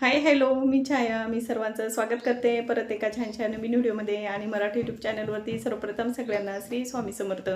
Hi hello मी छाया. मी सर्वांचं स्वागत करते. परत एका छान छान नवीन व्हिडिओमध्ये आणि मराठी यूट्यूब चॅनलवरती सर्वप्रथम सगळ्यांना श्री स्वामी समर्थ.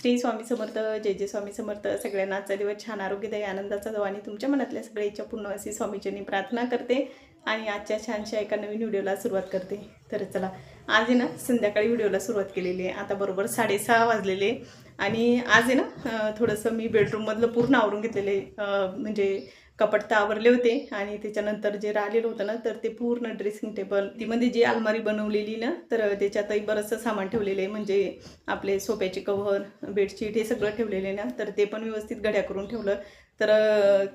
श्री स्वामी समर्थ जय जय स्वामी समर्थ. सगळ्यांना आजचा दिवस छान आरोग्यदायी आनंदाचा जाऊ आणि तुमच्या मनातल्या सगळ्या इच्छा पूर्ण अशी स्वामीजींनी प्रार्थना करते आणि आजच्या छानशा एका नवीन व्हिडिओला सुरुवात करते. तर चला आज आहे ना संध्याकाळी व्हिडिओला सुरुवात केलेली आहे. आता बरोबर साडेसहा वाजलेले आणि आज आहे ना थोडंसं मी बेडरूममधलं पूर्ण आवरून घेतलेले म्हणजे कपाट तर आवरले होते आणि त्याच्यानंतर जे राहिलेलं होतं ना तर ते पूर्ण ड्रेसिंग टेबल तीमध्ये जी अलमारी बनवलेली ना तर त्याच्यातही बरंचसं सामान ठेवलेलं आहे. म्हणजे आपले सोप्याचे कव्हर बेडशीट हे सगळं ठेवलेलं आहे ना तर ते पण व्यवस्थित घड्या करून ठेवलं. तर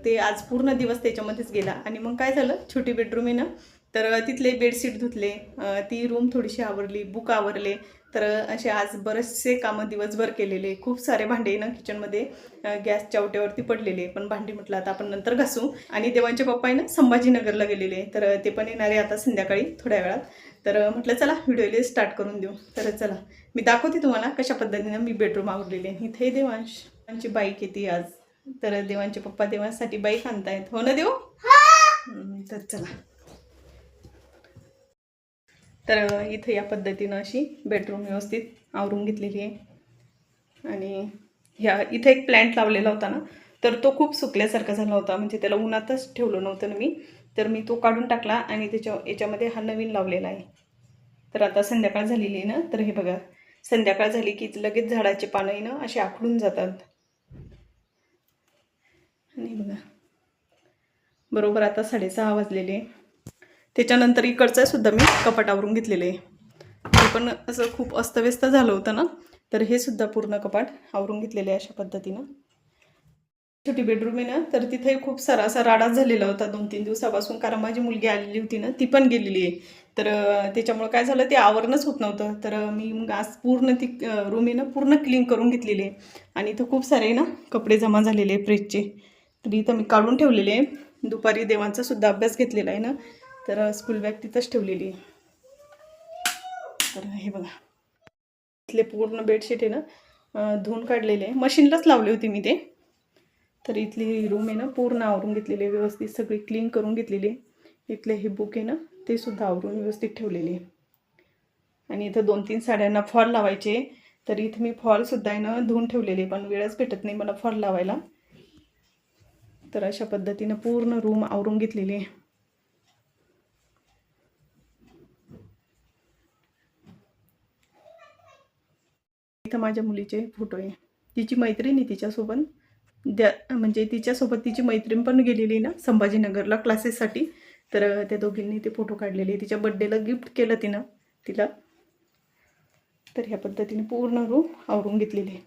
ते आज पूर्ण दिवस त्याच्यामध्येच गेला. आणि मग काय झालं छोटी बेडरूम आहे ना तर तिथले बेडशीट धुतले ती रूम थोडीशी आवरली बुक आवरले तर असे आज बरेचसे कामं दिवसभर केलेले खूप सारे भांडे ना किचनमध्ये गॅसच्या ओट्यावरती पडलेले. पण भांडी म्हटलं आता आपण नंतर घासू. आणि देवांचे पप्पा आहे ना संभाजीनगरला गेलेले. तर ते पण येणारे आता संध्याकाळी थोड्या वेळात. तर म्हटलं चला व्हिडिओला स्टार्ट करून देऊ. तर चला मी दाखवते तुम्हाला कशा पद्धतीनं मी बेडरूम आवरलेली. आहे इथे देवांश आमची बाईक येते आज. तर देवांचे पप्पा देवांसाठी बाईक आणतायत. हो ना हम्म, तर चला. तर इथं या पद्धतीनं अशी बेडरूम व्यवस्थित आवरून घेतलेली आहे. आणि ह्या इथं एक प्लॅन्ट लावलेला होता ना तर तो खूप सुकल्यासारखा झाला होता. म्हणजे त्याला उन्हातच ठेवलं नव्हतं ना मी. तर मी तो काढून टाकला आणि त्याच्या याच्यामध्ये हा नवीन लावलेला आहे. तर आता संध्याकाळ झालेली आहे ना तर हे बघा. संध्याकाळ झाली की लगेच झाडाचे पानंही ना असे आखडून जातात. आणि बघा. बरोबर आता साडेसहा वाजलेले आहे. त्याच्यानंतर इकडचं सुद्धा मी कपाट आवरून घेतलेलं आहे. ते पण असं खूप अस्तव्यस्त झालं होतं ना तर हे सुद्धा पूर्ण कपाट आवरून घेतलेलं आहे अशा पद्धतीनं. छोटी बेडरूम आहे ना तर तिथे खूप सारा असा राडा झालेला होता दोन तीन दिवसापासून कारण माझी मुलगी आलेली होती ना ती पण गेलेली आहे. तर त्याच्यामुळं काय झालं ते आवरणच होत नव्हतं. तर मी मग आज पूर्ण ती रूम आहे ना पूर्ण क्लीन करून घेतलेली आहे. आणि इथं खूप सारे ना कपडे जमा झालेले आहे प्रेसचे तर इथं मी काढून ठेवलेले आहे. दुपारी देवांचा सुद्धा अभ्यास घेतलेला आहे ना तर स्कूल बॅग तिथंच ठेवलेली तर हे बघा. इथले पूर्ण बेडशीट आहे ना धुवून काढलेले आहे. मशीनलाच लावली होती मी ते. तर इथली रूम आहे ना पूर्ण आवरून घेतलेली आहे. व्यवस्थित सगळी क्लीन करून घेतलेली आहे. इथले हे बुक आहे ना ते सुद्धा आवरून व्यवस्थित ठेवलेले आहे. आणि इथं दोन तीन साड्यांना फॉल लावायचे तर इथं मी फॉलसुद्धा आहे ना धुवून ठेवलेले पण वेळच भेटत नाही मला फॉल लावायला. तर अशा पद्धतीनं पूर्ण रूम आवरून घेतलेली आहे. इथं माझ्या मुलीचे फोटो आहे. तिची मैत्रीण आहे तिच्यासोबत. द्या म्हणजे तिच्यासोबत तिची मैत्रीण पण गेलेली ना संभाजीनगरला क्लासेससाठी तर त्या दोघींनी ते फोटो काढलेले. तिच्या बड्डेला गिफ्ट केलं तिनं तिला. तर ह्या पद्धतीने पूर्ण रूम आवरून घेतलेली आहे.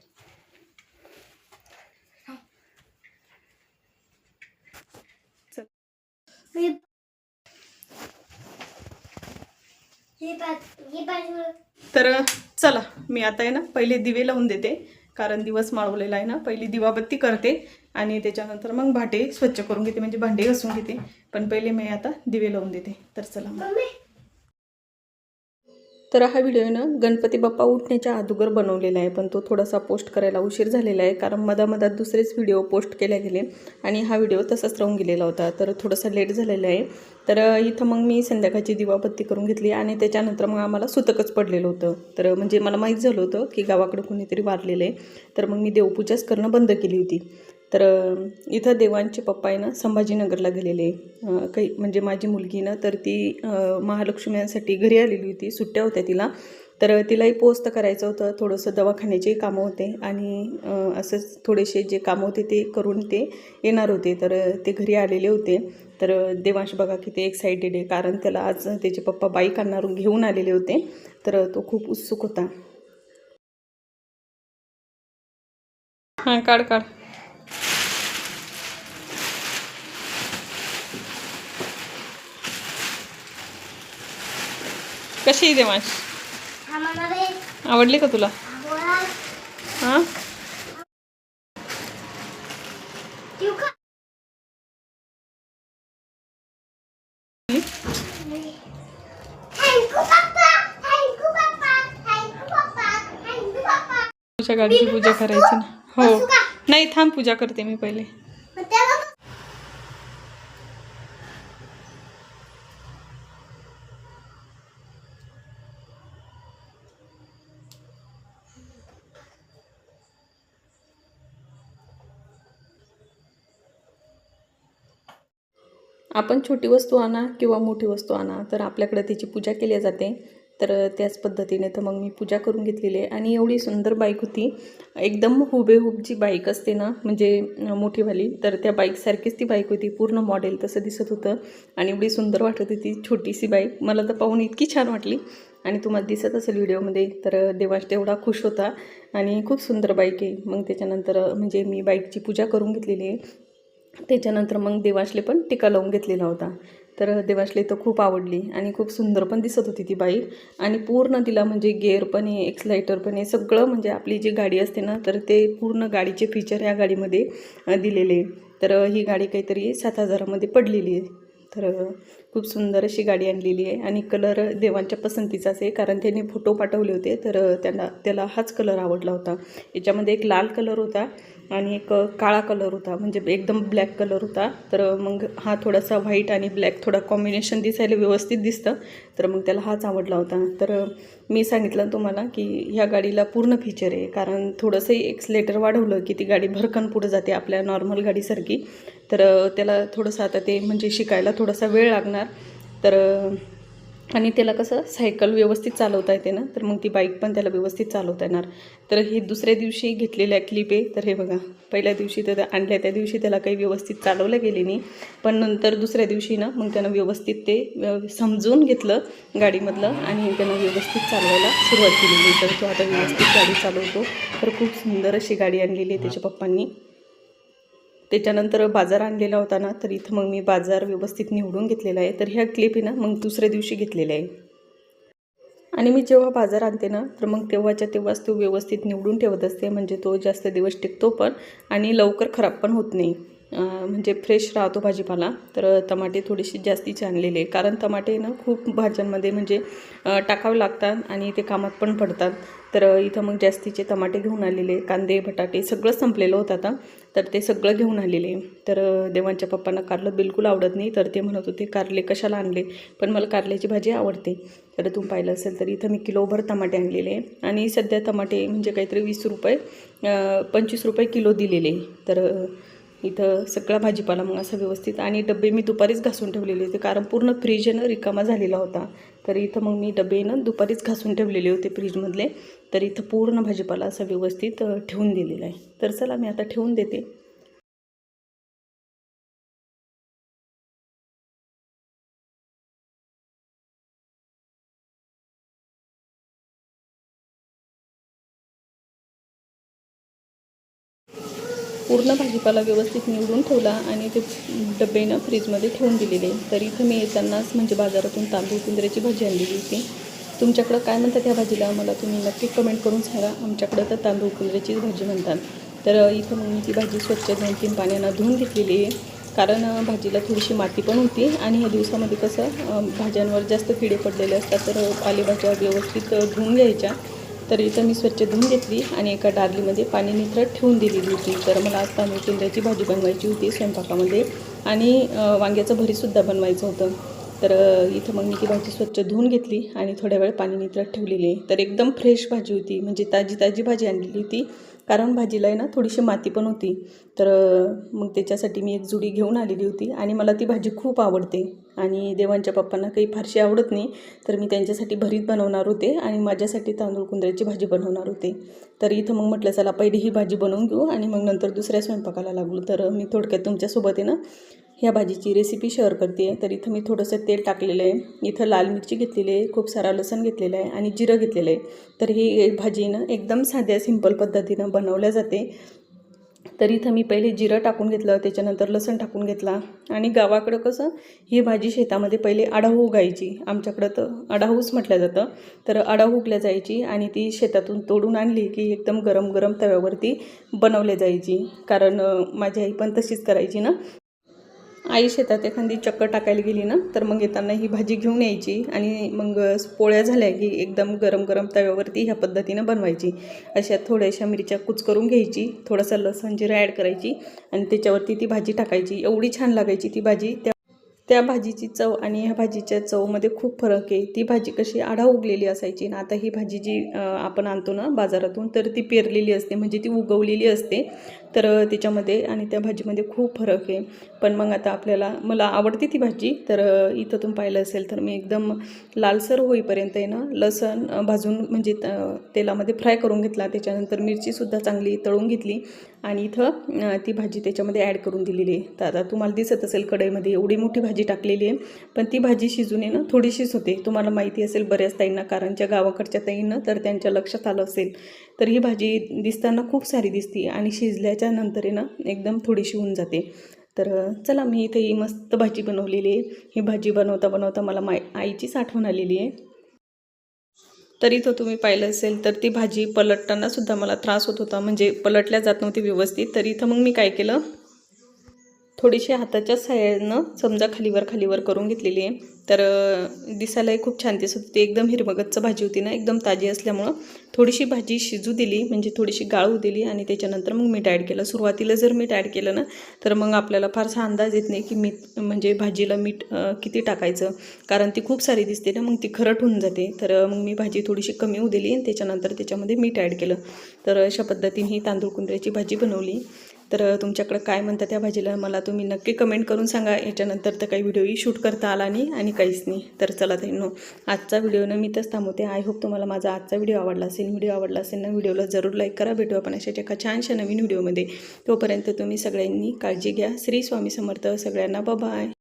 ही ही ही तर चला मी आता आहे ना पहिले दिवे लावून देते. कारण दिवस माळवलेला आहे ना पहिली दिवाबत्ती करते आणि त्याच्यानंतर मग भांडे स्वच्छ करून घेते म्हणजे भांडे घासून घेते. पण पहिले मी आता दिवे लावून देते. तर चला मग. तर हा व्हिडिओ ना गणपती बाप्पा उठण्याच्या अगोदर बनवलेला आहे. पण तो थोडासा पोस्ट करायला उशीर झालेला आहे. कारण मधामधात दुसरेच व्हिडिओ पोस्ट केले गेले आणि हा व्हिडिओ तसाच राहून गेलेला होता. तर थोडासा लेट झालेला आहे. तर इथं मग मी संध्याकाळची दिवाबत्ती करून घेतली आणि त्याच्यानंतर मग आम्हाला सुतकच पडलेलं होतं. तर म्हणजे मला माहीत झालं होतं की गावाकडं कोणीतरी वारलेलं आहे. तर मग मी देवपूजाच करणं बंद केली होती. तर इथं देवांचे पप्पा आहे ना संभाजीनगरला गेलेले. काही म्हणजे माझी मुलगी ना तर ती महालक्ष्म्यांसाठी घरी आलेली होती सुट्ट्या होत्या तिला. तर तिलाही पोस्ट करायचं होतं थोडंसं दवाखान्याचेही कामं होते आणि असंच थोडेसे जे कामं होते ते करून ते येणार होते. तर ते घरी आलेले होते. तर देवांश बघा किती एक्सायटेड आहे कारण त्याला आज त्याचे पप्पा बाईक आणणार घेऊन आलेले होते. तर तो खूप उत्सुक होता. हां काढ काढ. कशी आहे माश आवडली का तुला? हा? तुझ्या गाडीची पूजा करायची ना. हो. नाही थांब पूजा करते मी पहिले. आपण छोटी वस्तू आणा किंवा मोठी वस्तू आणा तर आपल्याकडे तिची पूजा केली जाते. तर त्याच पद्धतीने तर मग मी पूजा करून घेतलेली आहे. आणि एवढी सुंदर बाईक होती. एकदम हुबेहूब जी बाईक असते ना म्हणजे मोठीवाली तर त्या बाईकसारखीच ती बाईक होती. पूर्ण मॉडेल तसं दिसत होतं. आणि एवढी सुंदर वाटत होती छोटीशी बाईक. मला तर पाहून इतकी छान वाटली. आणि तुम्हाला दिसत असेल व्हिडिओमध्ये तर देवाश तेवढा खुश होता. आणि खूप सुंदर बाईक आहे. मग त्याच्यानंतर म्हणजे मी बाईकची पूजा करून घेतलेली आहे. त्याच्यानंतर मग देवाशले पण टिका लावून घेतलेला होता. तर देवाशले तर खूप आवडली आणि खूप सुंदर पण दिसत होती ती बाईक आणि पूर्ण तिला म्हणजे गेअर पण आहे एक्सलायटर पण आहे सगळं म्हणजे आपली जी गाडी असते ना तर ते पूर्ण गाडीचे फीचर या गाडीमध्ये दिलेले. तर ही गाडी काहीतरी सात हजारामध्ये पडलेली आहे. तर खूप सुंदर अशी गाडी आणलेली आहे. आणि कलर देवांच्या पसंतीचाच आहे कारण त्यांनी फोटो पाठवले होते. तर त्यांना त्याला हाच कलर आवडला होता. याच्यामध्ये एक लाल कलर होता. आणि एक काळा कलर होता म्हणजे एकदम ब्लॅक कलर होता. तर मग हा थोडासा व्हाईट आणि ब्लॅक थोडा कॉम्बिनेशन दिसायला व्यवस्थित दिसतं. तर मग त्याला हाच आवडला होता. तर मी सांगितलं तुम्हाला की ह्या गाडीला पूर्ण फीचर आहे. कारण थोडंसं एक्सलेटर वाढवलं की ती गाडी भरकन पुढं जाते आपल्या नॉर्मल गाडीसारखी. तर त्याला थोडंसं आता ते म्हणजे शिकायला थोडासा वेळ लागणार. तर आणि त्याला कसं सायकल व्यवस्थित चालवता येते ना तर मग ती बाईक पण त्याला व्यवस्थित चालवता येणार. तर हे दुसऱ्या दिवशी घेतलेल्या क्लिप आहे. तर हे बघा पहिल्या दिवशी तर आणल्या त्या दिवशी त्याला काही व्यवस्थित चालवलं गेले नाही. पण नंतर दुसऱ्या दिवशी ना मग त्यानं व्यवस्थित ते समजून घेतलं गाडीमधलं आणि त्यानं व्यवस्थित चालवायला सुरुवात केलेली तर तो आता व्यवस्थित गाडी चालवतो. तर खूप सुंदर अशी गाडी आणलेली आहे त्याच्या पप्पांनी. त्याच्यानंतर बाजार आणलेला होता ना तर इथं मग मी बाजार व्यवस्थित निवडून घेतलेला आहे. तर ह्या क्लिप ना मग दुसऱ्या दिवशी घेतलेल्या आहे. आणि मी जेव्हा बाजार आणते ना तर मग तेव्हाच्या तेव्हाच तो व्यवस्थित निवडून ठेवत असते. म्हणजे तो जास्त दिवस टिकतो पण आणि लवकर खराब पण होत नाही. म्हणजे फ्रेश राहतो भाजीपाला. तर टमाटे थोडेसे जास्तीचे आणलेले आहे. कारण टमाटे ना खूप भाज्यांमध्ये म्हणजे टाकावे लागतात आणि ते कामात पण पडतात. तर इथं मग जास्तीचे टमाटे घेऊन आलेले कांदे बटाटे सगळं संपलेलं होतं आता. तर ते सगळं घेऊन आलेले तर देवांच्या पप्पांना कारलं बिलकुल आवडत नाही. तर ते म्हणत होते कारले कशाला आणले? पण मला कारल्याची भाजी आवडते. तर तुम्ही पाहिलं असेल तर इथं मी किलोभर टमाटे आणलेले आणि सध्या टमाटे म्हणजे काहीतरी वीस रुपये पंचवीस रुपये किलो दिलेले तर इथं सगळा भाजीपाला मग असं व्यवस्थित आणि डबे मी दुपारीच घासून ठेवलेले होते कारण पूर्ण फ्रीज आहे ना रिकामा झालेला होता. तर इथं मग मी डबे ना दुपारीच घासून ठेवलेले होते फ्रीजमधले तर इथं पूर्ण भाजीपाला असा व्यवस्थित ठेवून दिलेला आहे. तर चला मी आता ठेवून देते. पूर्ण भाजीपाला व्यवस्थित निवडून ठेवला आणि ते डब्बेनं फ्रीजमध्ये ठेवून दिलेले. तर इथं मी येतानाच म्हणजे बाजारातून तांदूळ कुंदऱ्याची भाजी आणलेली होती. तुमच्याकडं काय म्हणतात त्या भाजीला? मला तुम्ही नक्की कमेंट करून सांगा. आमच्याकडं तर तांदूळ कुंदऱ्याचीच भाजी म्हणतात. तर इथं मग मी ती भाजी स्वच्छ दोन तीन पाण्यानं धुवून घेतलेली आहे. कारण भाजीला थोडीशी माती पण होती आणि ह्या दिवसामध्ये कसं भाज्यांवर जास्त किडे पडलेले असतात तर पालेभाज्या व्यवस्थित धुवून घ्यायच्या. तर इथं मी स्वच्छ धुवून घेतली आणि एका डारलीमध्ये पाणी निथरट ठेवून दिलेली होती. तर मला आता मी कुंद्याची भाजी बनवायची होती स्वयंपाकामध्ये. आणि वांग्याचं भरीसुद्धा बनवायचं होतं. तर इथं मग मी ती भाजी स्वच्छ धुवून घेतली आणि थोड्या वेळ पाणी निथरट ठेवलेली आहे. तर एकदम फ्रेश भाजी होती. म्हणजे ताजी ताजी भाजी आणलेली होती. कारण भाजीला आहे ना थोडीशी माती पण होती. तर मग त्याच्यासाठी मी एक जुडी घेऊन आलेली होती आणि मला ती भाजी खूप आवडते. आणि देवांच्या पप्पांना काही फारशी आवडत नाही. तर मी त्यांच्यासाठी भरीत बनवणार होते आणि माझ्यासाठी तांदूळ कुंदऱ्याची भाजी बनवणार होते. तर इथं मग म्हटलं चला पहिली ही भाजी बनवून घेऊ आणि मग नंतर दुसऱ्या स्वयंपाकाला लागलो. तर मी थोडक्यात तुमच्यासोबत आहे ना ह्या भाजीची रेसिपी शेअर करते तर इथं मी थोडंसं तेल टाकलेलं आहे. इथं लाल मिरची घेतलेली आहे. खूप सारा लसण घेतलेला आहे आणि जिरं घेतलेलं आहे. तर ही भाजी ना एकदम साध्या सिंपल पद्धतीनं बनवल्या जाते. तर इथं मी पहिले जिरं टाकून घेतलं त्याच्यानंतर लसण टाकून घेतला आणि गावाकडं कसं ही भाजी शेतामध्ये पहिले आडाहू उगायची. आमच्याकडं तर आडाहूच म्हटलं जातं. तर आडाहू उगल्या जायची आणि ती शेतातून तोडून आणली की एकदम गरम गरम तव्यावरती बनवल्या जायची. कारण माझी आई पण तशीच करायची ना. आई शेतात एखादी चक्कर टाकायला गेली ना तर मग येताना ही भाजी घेऊन यायची आणि मग पोळ्या झाल्या की एकदम गरम गरम तव्यावरती ह्या पद्धतीनं बनवायची. अशा थोड्याशा मिरच्या कुच करून घ्यायची थोडासा लसण जिरा ॲड करायची आणि त्याच्यावरती ती भाजी टाकायची. एवढी छान लागायची ती भाजी. त्या त्या भाजीची चव आणि ह्या भाजीच्या चवमध्ये खूप फरक आहे. ती भाजी कशी आढा उगलेली असायची ना आता ही भाजी जी आपण आणतो ना बाजारातून तर ती पेरलेली असते म्हणजे ती उगवलेली असते. तर त्याच्यामध्ये आणि त्या भाजीमध्ये खूप फरक आहे. पण मग आता आपल्याला मला आवडते ती भाजी तर इथं तुम्ही पाहिलं असेल तर मी एकदम लालसर होईपर्यंत आहे ना लसण भाजून म्हणजे त- तेलामध्ये फ्राय करून घेतला. त्याच्यानंतर मिरचीसुद्धा चांगली तळून घेतली आणि इथं ती भाजी त्याच्यामध्ये ॲड करून दिलेली आहे. तर आता तुम्हाला दिसत असेल कढईमध्ये एवढी मोठी भाजी टाकलेली आहे पण ती भाजी शिजून आहे ना थोडीशीच होते. तुम्हाला माहिती असेल बऱ्याच ताईंना कारण ज्या गावाकडच्या ताईंना तर त्यांच्या लक्षात आलं असेल तर ही भाजी दिसताना खूप सारी दिसते आणि शिजल्याच्या नंतर आहे ना एकदम थोडीशी होऊन जाते. तर चला मी इथे ही मस्त भाजी बनवलेली आहे. ही भाजी बनवता बनवता मला माय आईचीच आठवण आलेली आहे. तर तो तुम्ही पाहिलं असेल तर ती भाजी पलटताना सुद्धा मला त्रास होत होता. म्हणजे पलटल्या जात नव्हती व्यवस्थित. तर इथं मग मी काय केलं? थोडीशी हाताच्या सहाय्यानं समजा खालीवर खालीवर करून घेतलेली आहे. तर दिसायलाही खूप छान दिसत होती. एकदम हिरमगतचं भाजी होती ना एकदम ताजी असल्यामुळं थोडीशी भाजी शिजू दिली म्हणजे थोडीशी गाळू दिली आणि त्याच्यानंतर मग मीठ ॲड केलं. सुरुवातीला जर मीठ ॲड केलं ना तर मग आपल्याला फारसा अंदाज येत नाही की मीठ म्हणजे भाजीला मीठ किती टाकायचं. कारण ती खूप सारी दिसते ना मग ती खरट होऊन जाते. तर मग मी भाजी थोडीशी कमी होऊ दिली आणि त्याच्यानंतर त्याच्यामध्ये मीठ ॲड केलं. तर अशा पद्धतीने ही तांदूळ कुंद्र्याची भाजी बनवली. तर तुमच्याकडं काय म्हणता त्या भाजीला मला तुम्ही नक्की कमेंट करून सांगा. याच्यानंतर तर काही व्हिडिओही शूट करता आला नाही आणि काहीच नाही. तर चला ते नो आजचा व्हिडिओनं मी तर थांबवते. आय होप तुम्हाला माझा आजचा व्हिडिओ आवडला असेल व्हिडिओ आवडला असेल ना व्हिडिओला जरूर लाईक करा. भेटू आपण अशाच एका छानशा नवीन व्हिडिओमध्ये तोपर्यंत तुम्ही सगळ्यांनी काळजी घ्या. श्री स्वामी समर्थ. सगळ्यांना बाय